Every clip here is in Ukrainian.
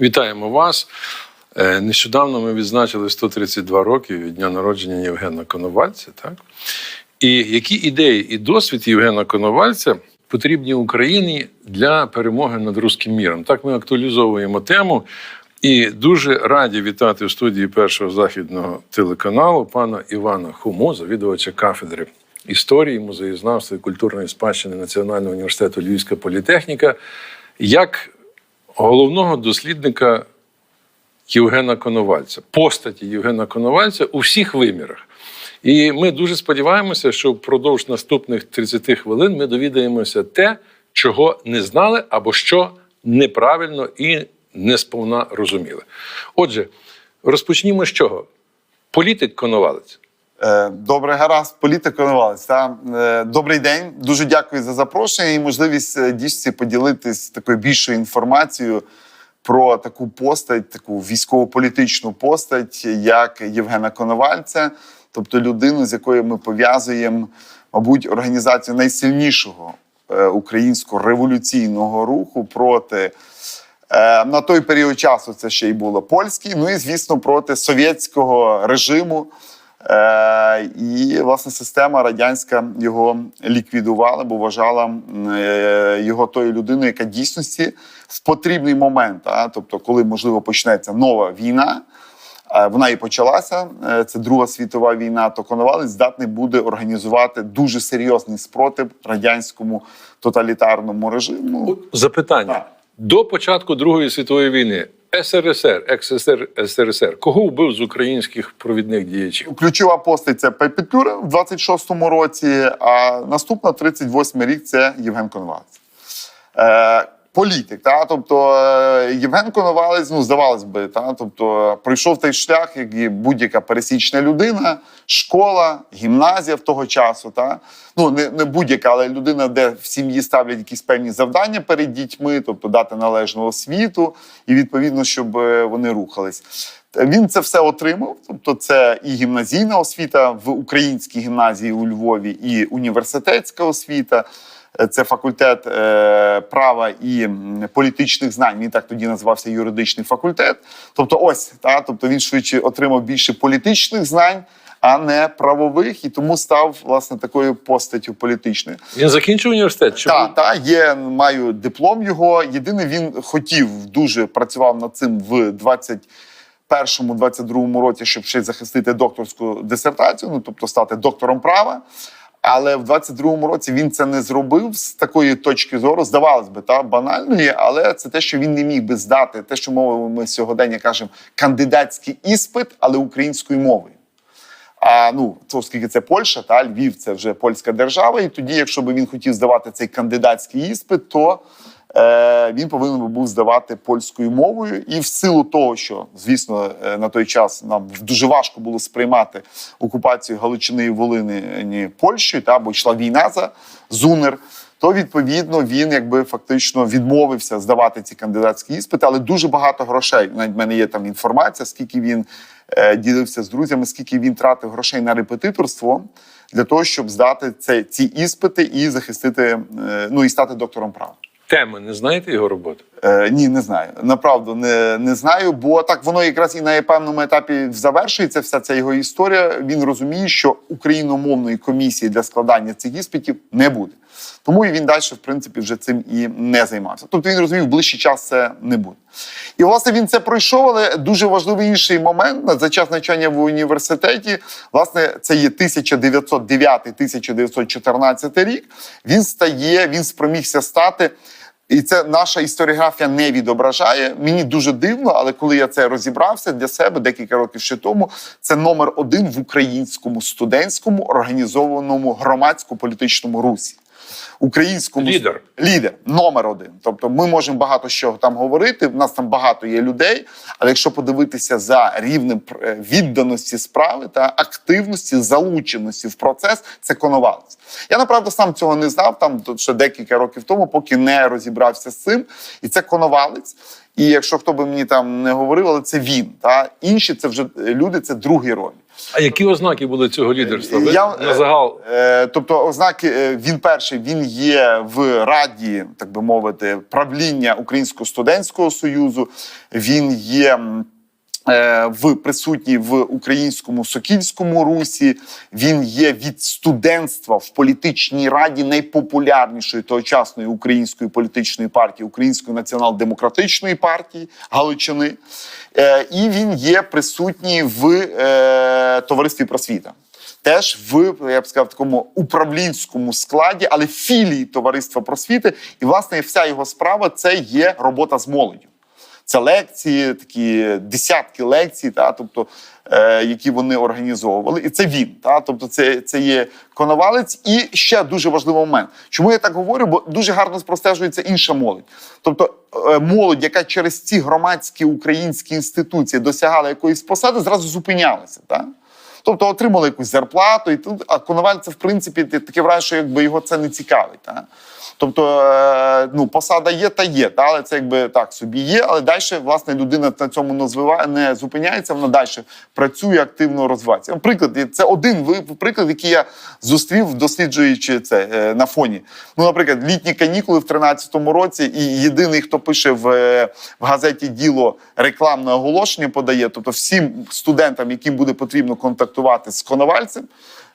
Вітаємо вас. Е, Нещодавно ми відзначили 132 роки від дня народження Євгена Коновальця. Так? І які ідеї і досвід Євгена Коновальця потрібні Україні для перемоги над руським міром? Так ми актуалізовуємо тему. І дуже раді вітати в студії першого західного телеканалу пана Івана Хуму, завідувача кафедри історії, музеєзнавства і культурної спадщини Національного університету Львівська політехніка, як головного дослідника Євгена Коновальця, постаті Євгена Коновальця у всіх вимірах. І ми дуже сподіваємося, що впродовж наступних 30 хвилин ми довідаємося те, чого не знали, або що неправильно і не сповна розуміли. Отже, розпочнімо з чого? Політик Коновалець. Е, Добре, гаразд, політик Коновалець. Та Е, добрий день. Дуже дякую за запрошення і можливість е, дійсно поділитись такою більшою інформацією про таку постать, таку військово-політичну постать, як Євгена Коновальця, тобто людину, з якою ми пов'язуємо, мабуть, організацію найсильнішого українського революційного руху проти. На той період часу це ще й було польський, ну і звісно, проти совєтського режиму. Е, І власне система радянська його ліквідувала, бо вважала е, його тою людиною, яка дійсності в потрібний момент, а, тобто, коли можливо почнеться нова війна. е, Вона і почалася. Це Друга світова війна. То Коновалець здатний буде організувати дуже серйозний спротив радянському тоталітарному режиму. Запитання. Так. До початку Другої світової війни СРСР, екс-СР СРСР, кого вбив з українських провідних діячів? Ключова постать це Петюра в 26-му році, а наступна 38-й рік це Євген Коновалець. Е, політик, та тобто е, Євген Коновалець, ну здавалось би, та тобто пройшов той шлях, як і будь-яка пересічна людина, школа, гімназія в того часу. Та ну не, не будь-яка, але людина, де в сім'ї ставлять якісь певні завдання перед дітьми, тобто дати належну освіту, і відповідно, щоб е, вони рухались. Він це все отримав. Тобто, це і гімназійна освіта в українській гімназії у Львові, і університетська освіта. Це факультет е, права і політичних знань. Він так тоді називався юридичний факультет. Тобто, ось та тобто він швидше отримав більше політичних знань, а не правових, і тому став власне такою постаттю політичною. Він закінчив університет? Чи Так, та є, маю диплом його. Єдине, він хотів дуже працював над цим в 21-22 році, щоб ще захистити докторську дисертацію, ну тобто стати доктором права. Але в 22-му році він це не зробив з такої точки зору, здавалось би, та банальної, але це те, що він не міг би здати, те, що мовимо ми сьогодення кажемо, кандидатський іспит, але українською мовою. А ну, це оскільки це Польща, та Львів це вже польська держава. І тоді, якщо би він хотів здавати цей кандидатський іспит, то він повинен був здавати польською мовою. І в силу того, що звісно е, на той час нам дуже важко було сприймати окупацію Галичини і Волини Польщею, та бо йшла війна за Зунер. То відповідно він якби фактично відмовився здавати ці кандидатські іспити, але дуже багато грошей. Навіть в мене є там інформація, скільки він е, ділився з друзями, скільки він тратив грошей на репетиторство для того, щоб здати це, ці іспити і захистити, е, ну і стати доктором права. Теми не знаєте його роботи? Е, ні, не знаю. Направду не, не знаю, бо так воно якраз і на певному етапі завершується вся ця його історія. Він розуміє, що україномовної комісії для складання цих іспитів не буде. Тому і він далі, в принципі, вже цим і не займався. Тобто він розумів, в ближчий час це не буде. І власне він це пройшов, але дуже важливий інший момент за час навчання в університеті. Власне, це є 1909-1914 рік. Він стає, він спромігся стати. І це наша історіографія не відображає. Мені дуже дивно, але коли я це розібрався для себе декілька років ще тому, це номер один в українському студентському організованому громадсько-політичному русі. Українському Лідер. лідер номер один. Тобто, ми можемо багато що там говорити. В нас там багато є людей. Але якщо подивитися за рівнем е, відданості справи та активності, залученості в процес, це коновалець. Я направду сам цього не знав там ще декілька років тому, поки не розібрався з цим. І це коновалець. І якщо хто би мені там не говорив, але це він. Та інші це вже люди, це другі ролі. А які ознаки були цього лідерства? Ви Я- на загал Е, тобто, ознаки е, він перший він є в раді, так би мовити, правління Українського студентського союзу. Він є. Е, В присутній в українському сокільському русі він є від студентства в політичній раді найпопулярнішої тогочасної української політичної партії Української націонал-демократичної партії Галичини, Е, і він є присутній в е, товаристві просвіта теж в я б сказав такому управлінському складі, але філії товариства просвіти. І власне вся його справа це є робота з молоддю. Це лекції, такі десятки лекцій, та тобто, е, які вони організовували, і це він. Та тобто, це, це є коновалець. І ще дуже важливий момент. Чому я так говорю? Бо дуже гарно простежується інша молодь. Тобто, е, молодь, яка через ці громадські українські інституції досягала якоїсь посади, зразу зупинялася. Та? Тобто отримали якусь зарплату, і тут а Коновальця, в принципі, таке враження, що якби його це не цікавить. Та? Тобто, е, ну, посада є та є, та, але це якби так собі є. Але далі, власне, людина на цьому не, не зупиняється, вона далі працює, активно розвивається. Наприклад, це один приклад, який я зустрів, досліджуючи це е, на фоні. Ну, наприклад, літні канікули в 13-му році, і єдиний, хто пише в, в газеті Діло рекламне оголошення подає, тобто всім студентам, яким буде потрібно контактувати з коновальцем.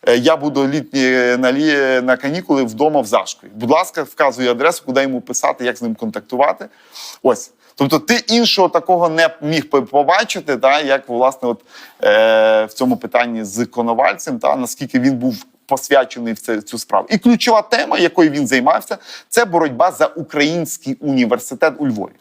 Е, Я буду літні на, лі... на канікули вдома в Зашкові. Будь ласка, вказує адресу, куди йому писати, як з ним контактувати. Ось. Тобто, ти іншого такого не міг побачити, та, як власне, от, е, в цьому питанні з коновальцем, та, наскільки він був посвячений в це, цю справу. І ключова тема, якою він займався, це боротьба за український університет у Львові.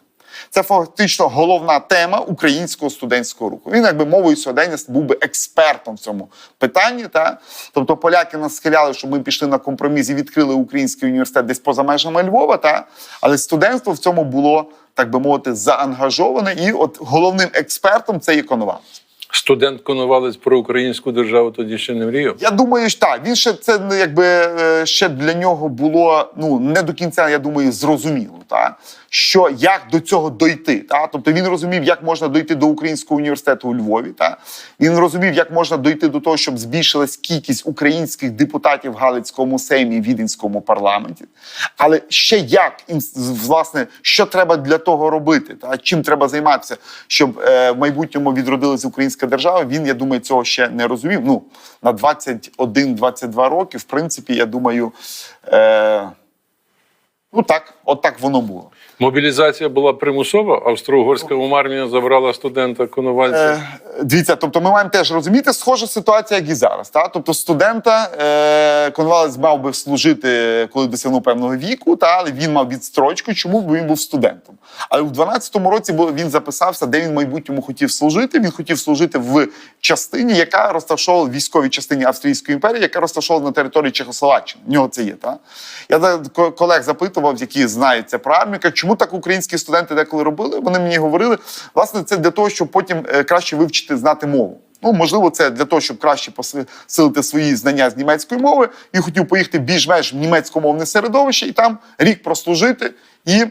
Це фактично головна тема українського студентського руху. Він, якби мовою сьогодення, був би експертом в цьому питанні. Та? Тобто поляки нас схиляли, щоб ми пішли на компроміс і відкрили український університет десь поза межами Львова. Та? Але студентство в цьому було, так би мовити, заангажоване. І от головним експертом це є Коновалець. студент Коновалець про українську державу тоді ще не мріяв. Я думаю, що так. Він ще це ну, якби е, ще для нього було ну не до кінця, я думаю, зрозуміло. Та? Що як до цього дойти? Та? Тобто він розумів, як можна дойти до українського університету у Львові. Та? Він розумів, як можна дойти до того, щоб збільшилась кількість українських депутатів в Галицькому сеймі Віденському парламенті. Але ще як власне, що треба для того робити? Та? Чим треба займатися, щоб е, в майбутньому відродилася українська держава? Він, я думаю, цього ще не розумів. Ну на 21-22 роки, в принципі, я думаю, е, ну так, от так воно було. Мобілізація була примусова. Австро-угорська армія забрала студента Коновальця. Е, дивіться, тобто ми маємо теж розуміти схожа ситуація, як і зараз. Та? Тобто студента е, Коновалець мав би служити, коли досягнув певного віку, та? але він мав відстрочку. Чому? Бо він був студентом. Але в 12-му році він записався, де він в майбутньому хотів служити. Він хотів служити в частині, яка розташовувала військовій частині Австрійської імперії, яка розташована на території Чехословаччини. В нього це є. Та? Я колег запитував, які знають це про армію, кажуть, чому так українські студенти деколи робили. Вони мені говорили, власне, це для того, щоб потім е, краще вивчити знати мову. Ну, можливо, це для того, щоб краще посилити свої знання з німецької мови. і хотів поїхати більш-менш в німецькомовне середовище і там рік прослужити і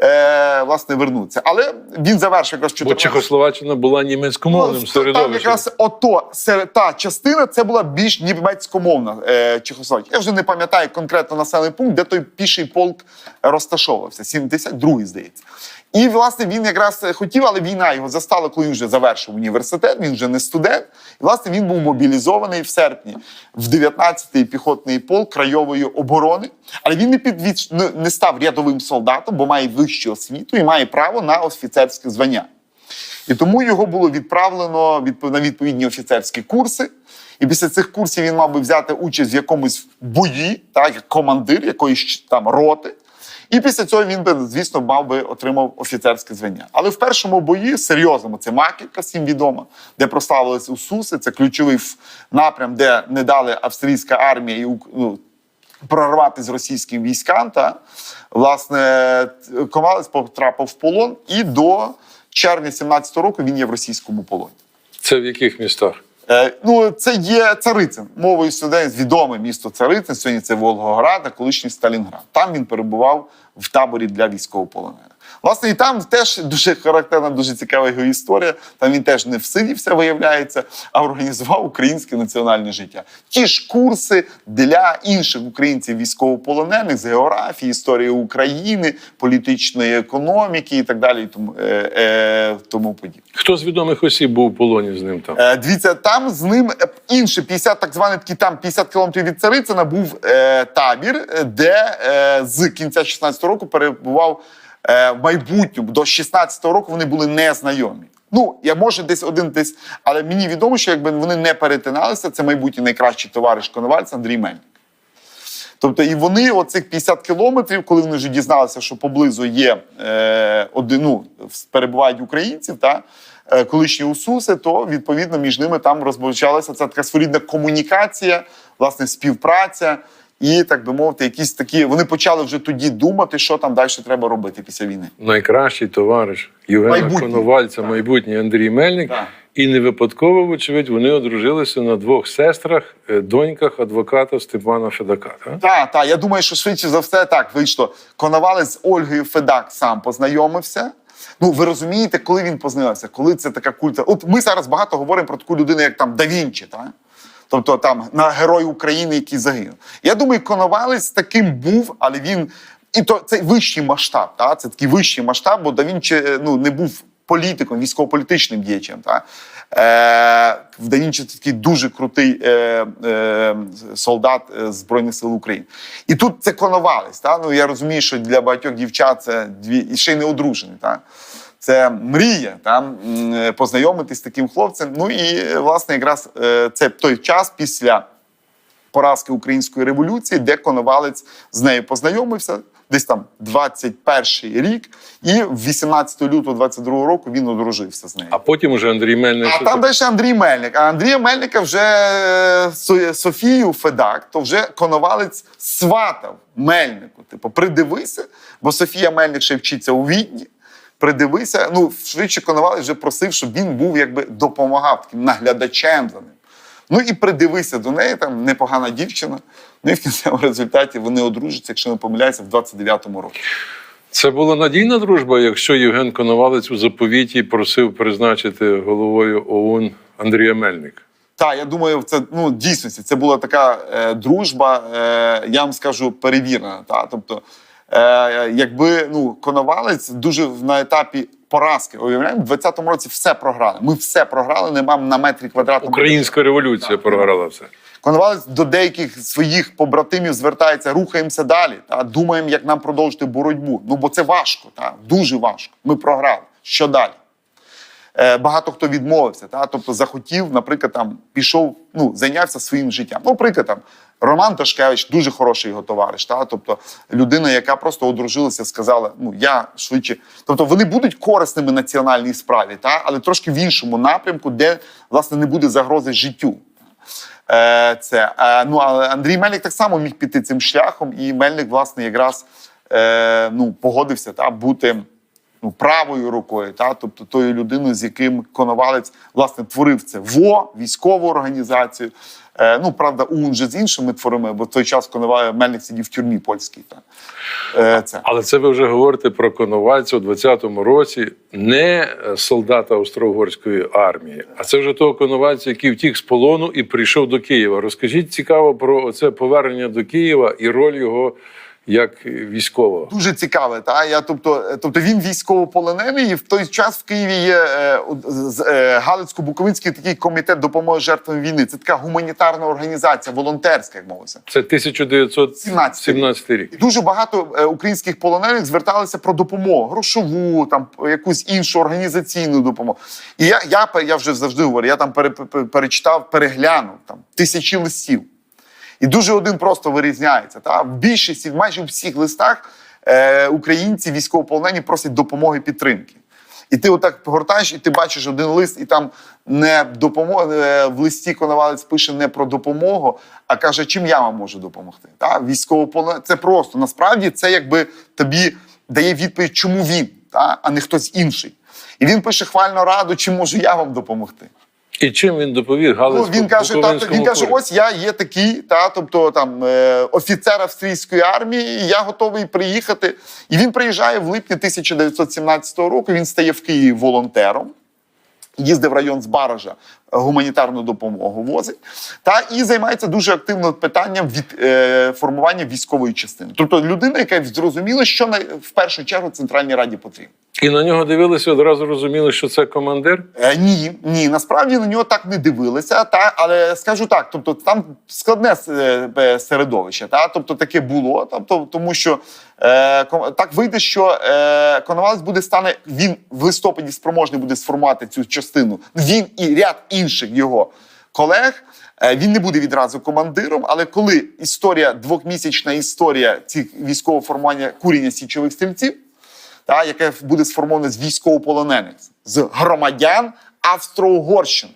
е, власне вернуться. Але він завершив якраз Бо 14 Чехословаччина була німецькомовним Ну, Там середовищем. якраз ото серед- та частина це була більш німецькомовна е, Чехословаччина. Я вже не пам'ятаю конкретно населений пункт, де той піший полк розташовувався. 72-й, здається. І власне він якраз хотів, але війна його застала, коли він вже завершив університет. Він вже не студент. І власне він був мобілізований в серпні в 19-й піхотний полк крайової оборони. Але він не підвід... не- став рядовим солдатом, бо має вищу освіту і має право на офіцерське звання. І тому його було відправлено відп- на відповідні офіцерські курси. І після цих курсів він мав би взяти участь в якомусь бої, так, як командир якоїсь там роти. І після цього він би, звісно, мав би отримав офіцерське звання. Але в першому бої, серйозному, це Маківка, всім відома, де прославились Усуси. Це ключовий напрям, де не дали австрійська армія і ну, прорвати з російським військам. Та власне Ковалець потрапив в полон, і до червня 17-го року він є в російському полоні. Це в яких містах? Е, ну, це є Царицин. Мовою сюди відоме місто Царицин. Сьогодні це Волгоград, а колишній Сталінград. Там він перебував в таборі для військовополонених. Власне, і там теж дуже характерна, дуже цікава його історія. Там він теж не всидівся, виявляється, а організував українське національне життя. Ті ж курси для інших українців військовополонених з географії, історії України, політичної економіки і так далі, і тому, е, е, тому подібне. Хто з відомих осіб був у полоні з ним там? Е, дивіться, там з ним е, інше 50, так званий такий там 50 кілометрів від Царицина був е, табір, е, де е, з кінця 16-го року перебував в майбутньому. До 16-го року вони були незнайомі. Ну, я може десь один десь, але мені відомо, що якби вони не перетиналися, це майбутній найкращий товариш Коновальця Андрій Мельник. Тобто, і вони оцих 50 кілометрів, коли вони вже дізналися, що поблизу є е, один, ну, перебувають українців, та е, колишні усуси, то відповідно між ними там розпочалася ця така своєрідна комунікація, власне, співпраця. І так би мовити, якісь такі вони почали вже тоді думати, що там далі треба робити після війни. Найкращий товариш Євгена Майбутній. Коновальця, Так. майбутній Андрій Мельник. Так. І не випадково, вочевидь, вони одружилися на двох сестрах, е, доньках адвоката Степана Федака. Так? Так, так. Я думаю, що швидше за все так вийшло. Коновалець з Ольгою Федак сам познайомився. Ну, ви розумієте, коли він познайомився, коли це така культа. От ми зараз багато говоримо про таку людину, як там Да Вінчі, так? Тобто там на герой України, який загинув. Я думаю, Коновалець таким був, але він. І то це вищий масштаб, та? це такий вищий масштаб, бо Да Вінчі е, ну, не був політиком, військово-політичним діячем. Та? Е, в Давінчі це такий дуже крутий е, е, солдат е, Збройних сил України. І тут це Коновалець. Та? Ну, я розумію, що для багатьох дівчат це дві і ще й не одружені. Та? Це мрія там познайомитись з таким хлопцем. Ну і е, власне, якраз е, це той час після поразки української революції, де Коновалець з нею познайомився. Десь там 21 рік, і 18 лютого 22 року він одружився з нею. А потім уже Андрій Мельник. А там далі Андрій Мельник. А Андрія Мельника вже е, Софію Федак, то вже Коновалець сватав Мельнику. Типу, придивися, бо Софія Мельник ще вчиться у Відні. Придивися. Ну, швидше Коновалець вже просив, щоб він був якби допомагав таким наглядачем за ним. Ну і придивися до неї, там непогана дівчина. Ну і в кінцевому результаті вони одружаться, якщо не помиляюся, в 29-му році. Це була надійна дружба, якщо Євген Коновалець у заповіті просив призначити головою ОУН Андрія Мельника. Так, я думаю, це ну дійсності це була така е, дружба, е, я вам скажу, перевірена. Та? Тобто, якби ну, Коновалець дуже на етапі поразки, уявляємо, в 20-му році все програли. Ми все програли, не маємо на метрі квадратному. Українська революція програла все. Коновалець до деяких своїх побратимів звертається, рухаємося далі. Та? Думаємо, як нам продовжити боротьбу. Ну бо це важко, та? дуже важко. Ми програли. Що далі? Е, багато хто відмовився, та? тобто захотів, наприклад, там пішов, ну, зайнявся своїм життям. Ну, Наприклад, там Роман Ташкевич дуже хороший його товариш. Та? Тобто людина, яка просто одружилася, сказала: ну я швидше. Тобто вони будуть корисними національній справі, та? але трошки в іншому напрямку, де власне не буде загрози життю. Е, це. Е, ну, але Андрій Мельник так само міг піти цим шляхом, і Мельник, власне, якраз ну, погодився та, бути ну, правою рукою, та, тобто тою людиною, з яким Коновалець власне творив це ВО, військову організацію. Е, ну, правда, УН же з іншими творами, бо в той час Коновалець Мельник сидів в тюрмі польській. Та. Е, це. Але це ви вже говорите про Коновальця у 20-му році, не солдата Австро-Угорської армії, а це вже того Коновальця, який втік з полону і прийшов до Києва. Розкажіть цікаво про це повернення до Києва і роль його як військового. Дуже цікаве. Та я тобто, тобто він військовополонений, і в той час в Києві є е, е, Галицько-Буковинський такий комітет допомоги жертвам війни. Це така гуманітарна організація, волонтерська, як мовиться. Це 1917 рік. І дуже багато е, українських полонених зверталися про допомогу, грошову, там якусь іншу організаційну допомогу. І я, я, я вже завжди говорю, я там пере, пере- перечитав, переглянув там тисячі листів. І дуже один просто вирізняється. Та? В більшості, майже у всіх листах е, українці військовополонені просять допомоги підтримки. І ти отак гортаєш, і ти бачиш один лист, і там не допомога е, в листі Коновалець пише не про допомогу, а каже, чим я вам можу допомогти. Та? Військовополонений це просто насправді це якби тобі дає відповідь, чому він, та? а не хтось інший. І він пише хвальну раду, чим можу я вам допомогти. І чим він допоміг Ну, він каже, та, він каже, ось я є такий, та, тобто там е, офіцер австрійської армії, і я готовий приїхати. І він приїжджає в липні 1917 року. Він стає в Києві волонтером. Їздив в район Збаража, гуманітарну допомогу возить, та і займається дуже активно питанням від е, формування військової частини. Тобто людина, яка зрозуміла, що на, в першу чергу Центральній Раді потрібно. І на нього дивилися, одразу розуміли, що це командир. Е, ні, ні, насправді на нього так не дивилися. Та але скажу так, тобто там складне е, середовище, та тобто таке було. Тобто, тому що е, так вийде, що е, Коновалець буде стане він в листопаді спроможний буде сформувати цю частину. Він і ряд інших його колег. Е, Він не буде відразу командиром, але коли історія, двохмісячна історія цих військового формування куріння січових стрільців, та, яке буде сформоване з військовополонених, з громадян Австро-Угорщини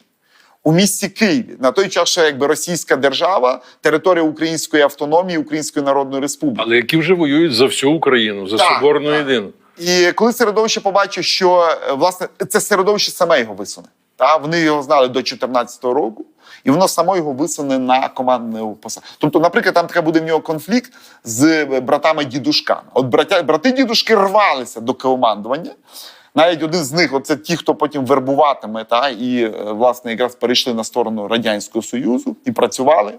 у місті Києві. На той час, ще якби Російська держава, територія Української автономії, Української Народної Республіки. Але які вже воюють за всю Україну, за Так, соборну так. єдину. І коли середовище побачить, що е, власне це середовище саме його висуне. Та вони його знали до 2014 року, і воно само його висуне на командну посаду. Тобто, наприклад, там така буде в нього конфлікт з е, братами дідушками. От братя, брати дідушки рвалися до командування. Навіть один з них, оце ті, хто потім вербуватиме, та і е, власне якраз перейшли на сторону радянського союзу і працювали.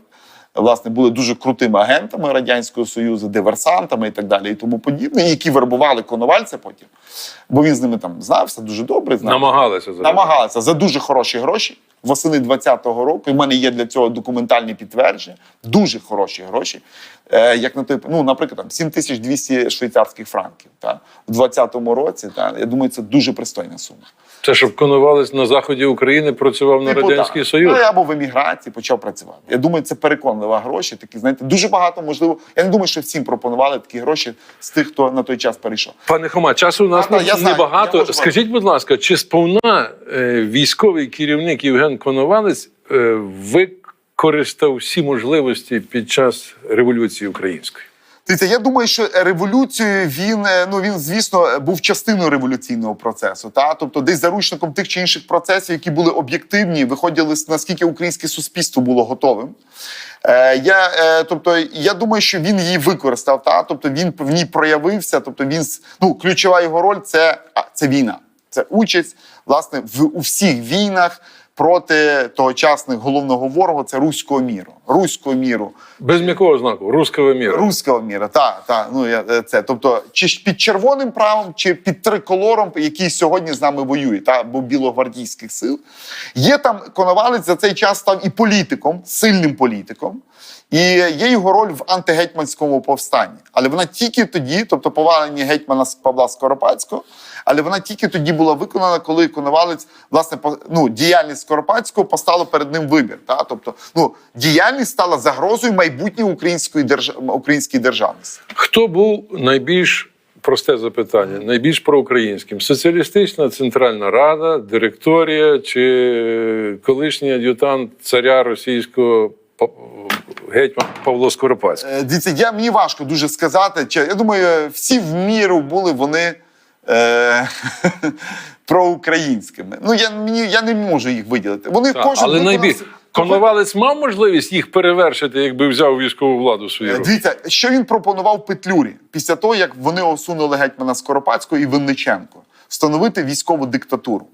Власне, були дуже крутими агентами радянського союзу, диверсантами і так далі, і тому подібне, які вербували коновальця потім, бо він з ними там знався дуже добре. Знав. Намагалися зараз. Намагалися за дуже хороші гроші восени 20-го року. І в мене є для цього документальні підтвердження. Дуже хороші гроші. Е, як на той, ну, наприклад, там 7200 швейцарських франків. Та, в 20-му році. Та, я думаю, це дуже пристойна сума. Це щоб Коновалець на заході України працював на Типу, радянський так. союз. Ну, або в еміграції почав працювати. Я думаю, це переконлива гроші. Такі, знаєте, дуже багато можливо. Я не думаю, що всім пропонували такі гроші з тих, хто на той час перейшов. Пане Хома, часу у нас А, та, я не- знаю, небагато. я можу Скажіть, будь ласка, чи сповна е, військовий керівник Євген Коновалець е, використав всі можливості під час революції української? Дивіться, я думаю, що революцією він е, ну він, звісно, був частиною революційного процесу. Та тобто, десь заручником тих чи інших процесів, які були об'єктивні, виходили наскільки українське суспільство було готовим. Е, я, е, тобто, я думаю, що він її використав. Та тобто він в ній проявився. Тобто, він ну ключова його роль це, це війна, це участь власне в у всіх війнах проти тогочасних головного ворога. Це руського міру. Руського міру. Без м'якого знаку, руского міра. Руського міра, так, так. Ну я е, це. Тобто, чи під червоним правом, чи під триколором, який сьогодні з нами воює, та або білогвардійських сил. Є там Коновалець за цей час став і політиком, сильним політиком. І є його роль в антигетьманському повстанні. Але вона тільки тоді, тобто повалення гетьмана Павла Скоропадського, але вона тільки тоді була виконана, коли Коновалець, власне, ну, діяльність Скоропадського постала перед ним вибір. Та? Тобто, ну, діяльність стала загрозою майбутньої української держ... української державності. Хто був найбільш просте запитання, найбільш проукраїнським? Соціалістична Центральна Рада, директорія чи колишній ад'ютант царя російського гетьман Павло Скоропадський? Е, Дивіться, я мені важко дуже сказати. Чи я думаю, всі в міру були вони е, проукраїнськими. Ну я мені я не можу їх виділити. Вони Так, кожен але виконав найбільш Коновалець мав можливість їх перевершити, якби взяв військову владу свою Е. Дивіться, що він пропонував Петлюрі після того, як вони осунули гетьмана Скоропадського і Винниченко встановити військову диктатуру.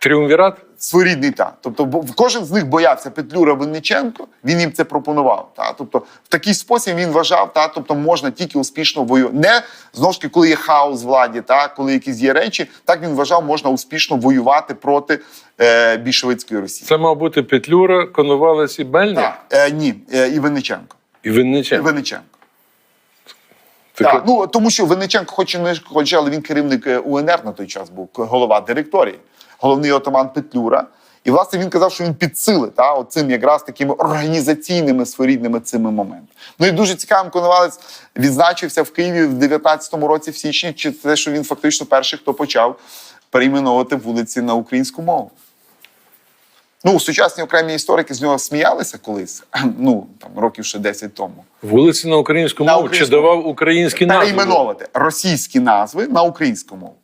Тріумвірат? Своєрідний та. Тобто, кожен з них боявся Петлюра Винниченко, він їм це пропонував. Та. Тобто, в такий спосіб він вважав, та, тобто можна тільки успішно воювати. Не знову ж таки, коли є хаос владі, та, коли якісь є речі, так він вважав, можна успішно воювати проти е, більшовицької Росії. Це мав бути Петлюра, Коновалець і Бельник Так, е, ні, е, і Винниченко. і І Винниченко. Винниченко. Так, ну тому що Винниченко, хоч і не хоче, але він керівник е, УНР на той час був голова директорії, головний отаман Петлюра. І власне він казав, що він підсилить та оцим якраз такими організаційними своєрідними цими моментами. Ну і дуже цікавим Коновалець відзначився в Києві в 19-му році в січні, чи те, що він фактично перший, хто почав перейменовувати вулиці на українську мову. Ну, сучасні окремі історики з нього сміялися колись, ну там років ще 10 тому. Вулиці на українську На мову українську чи давав українські назви? перейменовувати російські назви на українську мову.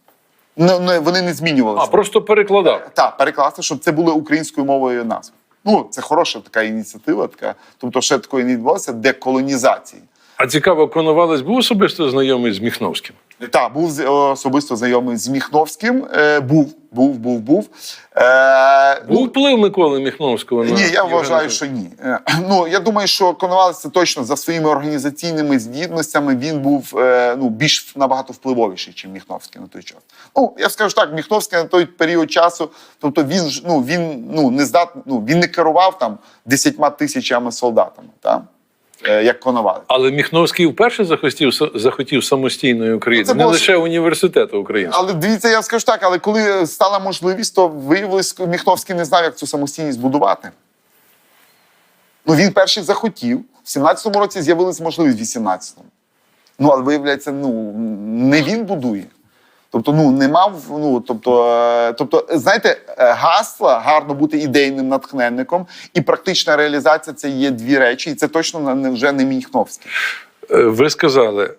Не, не, вони не змінювалися. А, просто перекладав. Так, перекласти, щоб це були українською мовою назви. Ну, це хороша така ініціатива, така, тобто ще такої не відбулося деколонізації. А цікаво, Коновалець був особисто знайомий з Міхновським. Так, був особисто знайомий з Міхновським. Е, був, був, був, був. Е, Був ну, вплив Миколи Міхновського на Ні, я вважаю, що ні. Е, Ну я думаю, що Коновалець це точно за своїми організаційними здібностями він був е, ну більш набагато впливовіший, ніж Міхновський на той час. Ну я скажу так, Міхновський на той період часу, тобто він ну він ну не здат, ну він не керував там десятьма тисячами солдатами, так? Е, як Коновалець. Але Міхновський вперше захотів, захотів самостійної України, Це не було- лише університету України. Але дивіться, я скажу так, але коли стала можливість, то виявилось, Міхновський не знав, як цю самостійність будувати. Ну, він перший захотів. В 17-му році з'явилась можливість в 18-му. Ну, але виявляється, ну, не він будує. Тобто, ну, не мав, ну, тобто, е, тобто, знаєте, е, гасла гарно бути ідейним натхненником, і практична реалізація це є дві речі, і це точно не- вже не Міхновський. Е, Ви сказали,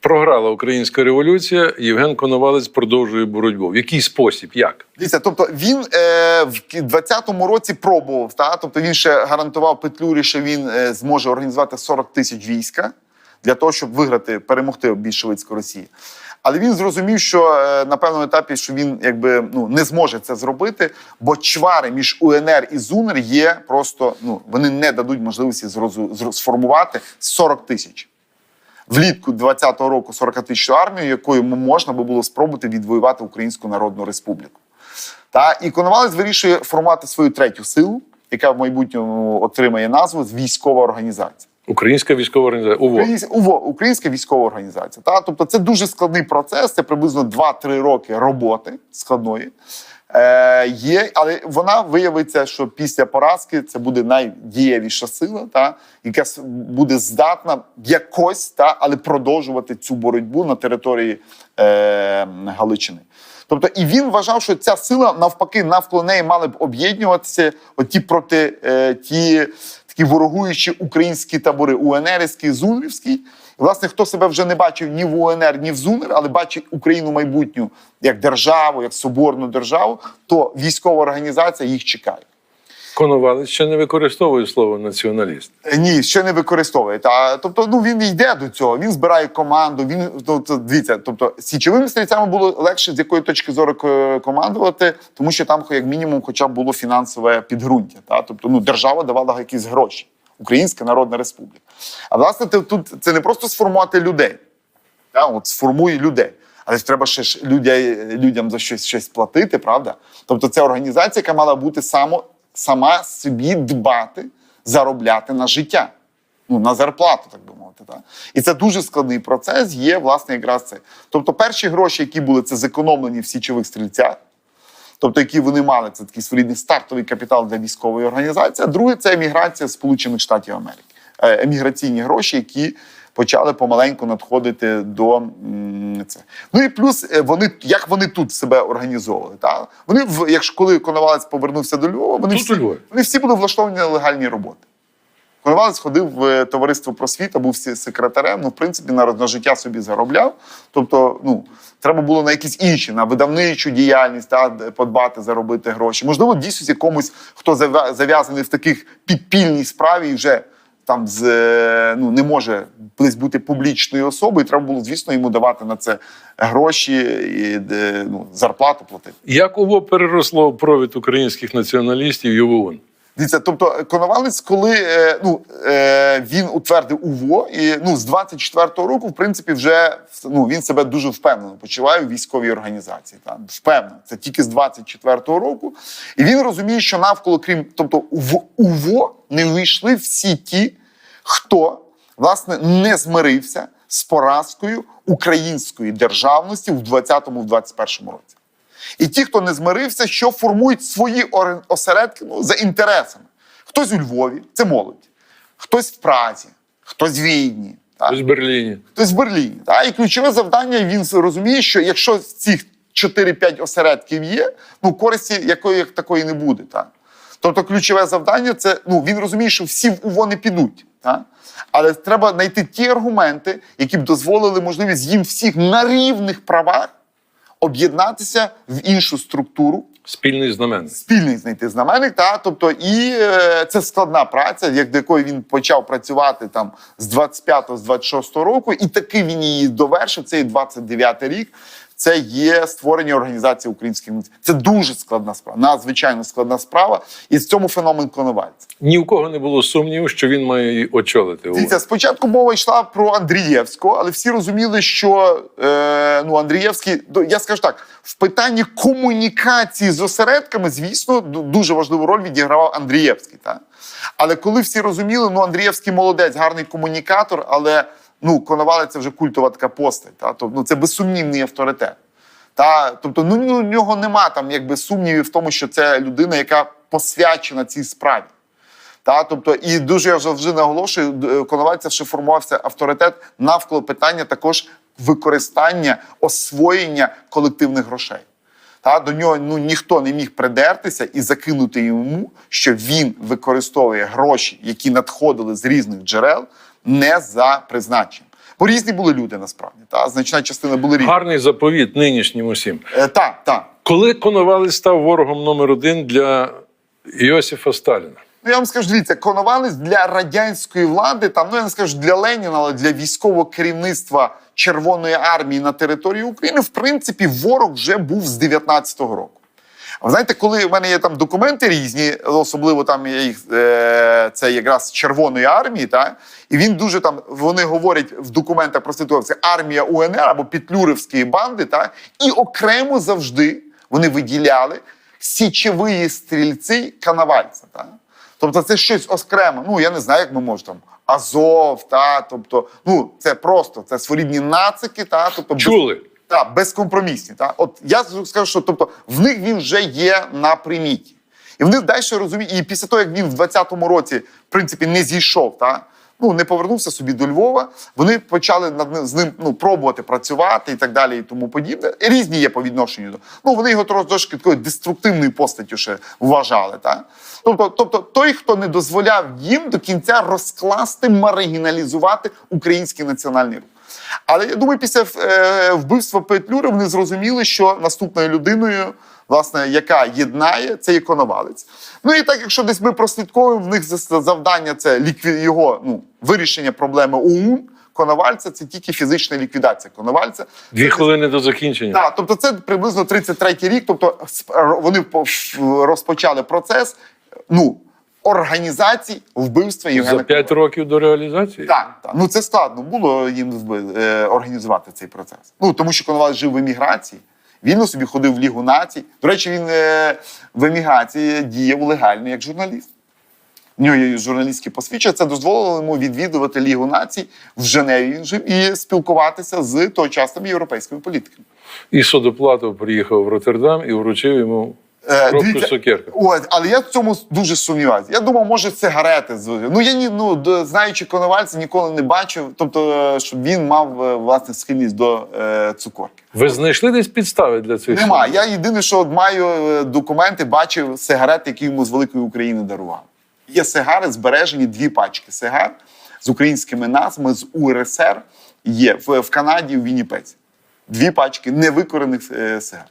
програла українська революція, Євген Коновалець продовжує боротьбу. В який спосіб? Як? Дивіться, тобто він е, в кі- 20-му році пробував, та? тобто він ще гарантував Петлюрі, що він е, зможе організувати 40 тисяч війська для того, щоб виграти, перемогти більшовицьку Росію. Але він зрозумів, що е, на певному етапі, що він якби ну не зможе це зробити, бо чвари між УНР і ЗУНР є просто ну вони не дадуть можливості сформувати 40 тисяч. Влітку 20-го року 40 тисяч армію, якою можна би було спробувати відвоювати Українську Народну Республіку. Та і Коновалець вирішує формувати свою третю силу, яка в майбутньому отримає назву військова організація. Українська військова організація. УВО. УВО, Українська військова організація. Та? Тобто це дуже складний процес, це приблизно 2-3 роки роботи складної. Е, є, але вона виявиться, що після поразки це буде найдієвіша сила, та, яка буде здатна якось, та, але продовжувати цю боротьбу на території е, Галичини. Тобто, і він вважав, що ця сила навпаки навколо неї мали б об'єднуватися оті проти е, ті такі ворогуючі українські табори УНРівський. І, власне, хто себе вже не бачив ні в УНР, ні в ЗУНР, але бачить Україну майбутню як державу, як соборну державу, то військова організація їх чекає. Коновалець ще не використовує слово націоналіст. Е, Ні, ще не використовує. Та тобто, ну він йде до цього. Він збирає команду. Він тобто, дивіться, тобто січовими стрільцями було легше з якої точки зору командувати, тому що там, як мінімум, хоча б було фінансове підґрунтя. Та тобто, ну держава давала якісь гроші. Українська Народна Республіка. А власне, ти- тут це не просто сформувати людей. Та, от сформує людей. Але ж треба ще ж людей, людям за щось, щось платити, правда? Тобто це організація, яка мала бути само, сама собі дбати, заробляти на життя, ну, на зарплату, так би мовити. Так? І це дуже складний процес, є, власне, якраз це. Тобто, перші гроші, які були, це зекономлені в січових стрільцях. Тобто, які вони мали, це такий своєрідний стартовий капітал для військової організації. А друге це еміграція Сполучених Штатів Америки. Е, Еміграційні гроші, які почали помаленьку надходити до це. Ну і плюс е, вони як вони тут себе організовували. Та? Вони в якщо коли Коновалець повернувся до Львова, вони Тут всі, вони всі були влаштовані на легальні роботи. Коновалець ходив в е, товариство просвіта, був секретарем. Ну, в принципі, на, на життя собі заробляв. Тобто, ну треба було на якісь інші, на видавничу діяльність, та подбати, заробити гроші. Можливо, дійсно якомусь, хто зав'я- зав'язаний в таких підпільній справі і вже там з е, ну не може десь бути публічною особою. Треба було, звісно, йому давати на це гроші і ну, зарплату платити. Як УВО переросло провід українських націоналістів і в ОУН? Дивіться, тобто Коновалець, коли е, ну, е, він утвердив УВО, і ну, з 24-го року, в принципі, вже ну, він себе дуже впевнено почуває у військовій організації. Там, впевнено. Це тільки з 24-го року. І він розуміє, що навколо, крім тобто, в УВО не вийшли всі ті, хто власне не змирився з поразкою української державності в 20-му, в 21-му році. І ті, хто не змирився, що формують свої осередки ну, за інтересами. Хтось у Львові, це молодь, хтось в Празі, хтось в Відні, так? Ось в Берліні. хтось в Берліні. Так? І ключове завдання він розуміє, що якщо з цих 4-5 осередків є, ну користі якої як такої не буде. Так? Тобто ключове завдання це ну він розуміє, що всі в УВО не підуть. Так? Але треба знайти ті аргументи, які б дозволили можливість їм всіх на рівних правах об'єднатися в іншу структуру, Спільний знаменник. спільний знайти знаменник. Та тобто, і е, це складна праця, як до якої він почав працювати там з 25-го, з 26-го року, і таки він її довершив. Це і 29-й рік. Це є створення організації українських націй. Це дуже складна справа, надзвичайно складна справа. І з цьому феномен Коновальця. Ні у кого не було сумніву, що він має її очолити. Дивіться, спочатку мова йшла про Андрієвського, але всі розуміли, що е, ну Андрієвський, я скажу так, в питанні комунікації з осередками, звісно, дуже важливу роль відігравав Андрієвський. Та? Але коли всі розуміли, ну Андрієвський молодець, гарний комунікатор, але ну Коновалець це вже культова така постать. Та? Тобто, ну, це безсумнівний авторитет. Та, тобто, ну, ну, у нього нема там якби сумнівів в тому, що це людина, яка посвячена цій справі. Та, тобто, і дуже я завжди наголошую, д- е, Коновальця ще формувався авторитет навколо питання також використання, освоєння колективних грошей. Та, до нього ну, ніхто не міг придертися і закинути йому, що він використовує гроші, які надходили з різних джерел, не за призначенням. Бо різні були люди насправді. Та, значна частина були різні. Гарний заповіт нинішнім усім. Е, так, так. Коли Коновалець став ворогом номер один для Іосифа Сталіна? Ну, я вам скажу, дивіться, Коновалець для радянської влади, там, ну я не скажу для Леніна, але для військового керівництва Червоної армії на території України, в принципі, ворог вже був з 19-го року. Знаєте, коли в мене є там документи різні, особливо там є їх е, це якраз Червоної армії, та і він дуже там вони говорять в документах про ситуацію армія УНР або Петлюрівські банди, та і окремо завжди вони виділяли січові стрільці Коновальця. Та? Тобто це щось окремо. Ну я не знаю, як ми можемо там. Азов, та тобто, ну це просто це своєрідні нацики, та тобто без- Так, безкомпромісні. Так? От я скажу, що тобто, в них він вже є на приміті. І вони далі розуміють, і після того, як він в 20-му році, в принципі, не зійшов, та? ну, не повернувся собі до Львова, вони почали над з ним ну, пробувати працювати і так далі, і тому подібне. І Різні є по відношенню до. Ну, вони його трошки такою деструктивною постаттю ще вважали. Та? Тобто, тобто, той, хто не дозволяв їм до кінця розкласти, маргіналізувати український національний рух. Але я думаю, після е, вбивства Петлюри вони зрозуміли, що наступною людиною, власне, яка єднає, це є Коновалець. Ну і так, якщо десь ми прослідковуємо, в них за- завдання це лікві... його ну, вирішення проблеми ОУН. Коновальця це тільки фізична ліквідація Коновальця. Дві хвилини до закінчення. Так, тобто це приблизно 33-й рік. Тобто вони по- розпочали процес ну, організації вбивства Євгена За п'ять років до реалізації? Так, так. Ну це складно було їм вби- е, організувати цей процес. Ну тому що Коновалець жив в еміграції. Він собі ходив в Лігу націй. До речі, він е, в еміграції діяв легально як журналіст. В нього є журналістські посвідчення. Це дозволило йому відвідувати Лігу націй в Женеві. Він жив і спілкуватися з тогочасними європейськими політиками. І Содоплатов приїхав в Роттердам і вручив йому дивіться, цукерки. Ось, але я в цьому дуже сумніваюся. Я думав, може, сигарети з Ну я ні, ну знаючи Коновальця, ніколи не бачив. Тобто, е, щоб він мав е, власне схильність до е, цукорки. Ви знайшли десь підстави для цих Нема. Я єдине, що от маю е, документи, бачив сигарети, які йому з великої України дарували. Є сигари, збережені дві пачки сигар з українськими назвами з УРСР. Є в, в Канаді, в Вінніпеці. Дві пачки невикорених е, сигар.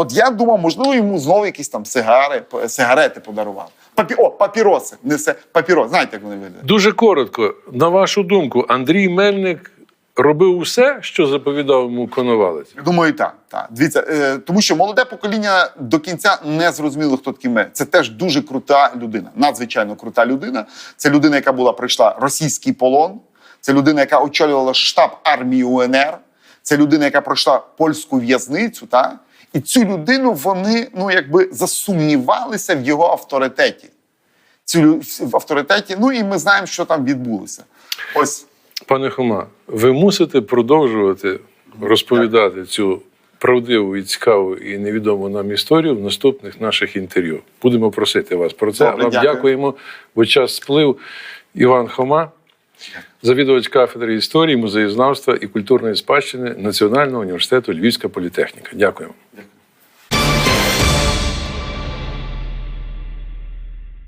От я думав, можливо, йому знову якісь там сигари, сигарети подарували. Папі, о, папіроси. Не все, папіроси. Знаєте, як вони виглядають? Дуже коротко, на вашу думку, Андрій Мельник робив усе, що заповідав йому Коновалець. Я Думаю, так. так. Дивіться, е, тому що молоде покоління до кінця не зрозуміло, хто такий Мельник. Це теж дуже крута людина, надзвичайно крута людина. Це людина, яка була пройшла російський полон. Це людина, яка очолювала штаб армії УНР. Це людина, яка пройшла польську в'язницю. Та? І цю людину вони ну якби засумнівалися в його авторитеті. Цю в авторитеті. Ну і ми знаємо, що там відбулося. Ось. Пане Хома, ви мусите продовжувати розповідати цю правдиву і цікаву і невідому нам історію в наступних наших інтерв'ю. Будемо просити вас про це. Добре, Вам дякую. дякуємо, бо час сплив. Іван Хома, завідувач кафедри історії, музеєзнавства і культурної спадщини Національного університету Львівська політехніка. Дякуємо. Дякую.